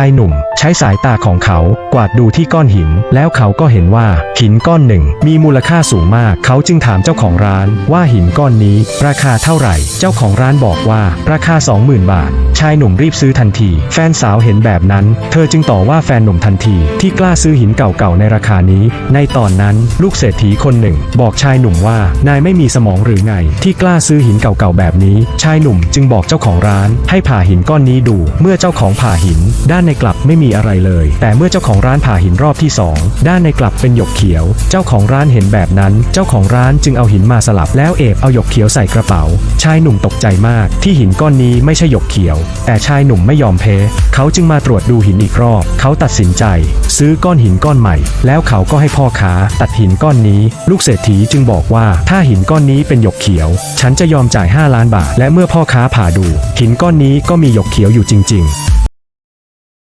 ายหนุ่ม ใช้สายตาของเขากวาดดูที่ก้อนหิน แล้วเขาก็เห็นว่าหินก้อนหนึ่ง มีมูลค่าสูงมาก เขาจึงถามเจ้าของร้านว่าหินก้อนนี้ ราคาเท่าไหร่ เจ้าของร้านบอกว่าราคา 20,000 บาทายหนุ่มรีบซื้อทันที แฟนสาวเห็นแบบนั้น เธอจึงต่อว่าแฟนหนุ่มทันที ที่กล้าซื้อหินเก่าๆในราคานี้ ในตอนนั้นลูกเศรษฐีคนหนึ่ง บอกชายหนุ่มว่านายไม่มีสมองหรือไง ที่กล้าซื้อหินเก่าๆแบบนี้ ชายหนุ่มจึงบอกเจ้าของร้าน ให้ผ่าหินก้อนนี้ดู เมื่อเจ้าของผ่าหิน ด้านในกลับไม่มีอะไรเลย แต่เมื่อเจ้าของร้านผ่าหินรอบที่สองด้านในกลับเป็นหยกเขียว เจ้าของร้านเห็นแบบนั้น เจ้าของร้านจึงเอาหินมาสลับแล้วเอบเอาหยกเขียวใส่กระเป๋า ชายหนุ่มตกใจมาก ที่หินก้อนนี้ไม่ใช่หยกเขียวแต่ชายหนุ่มไม่ยอมเพเขาจึงมาตรวจดูหินอีกรอบ เขาตัดสินใจ ซื้อก้อนหินก้อนใหม่ แล้วเขาก็ให้พ่อค้าตัดหินก้อนนี้ ลูกเศรษฐีจึงบอกว่าถ้าหินก้อนนี้เป็นหยกเขียว ฉันจะยอมจ่าย 5 ล้านบาท และเมื่อพ่อค้าผ่าดู หินก้อนนี้ก็มีหยกเขียวอยู่จริง ๆ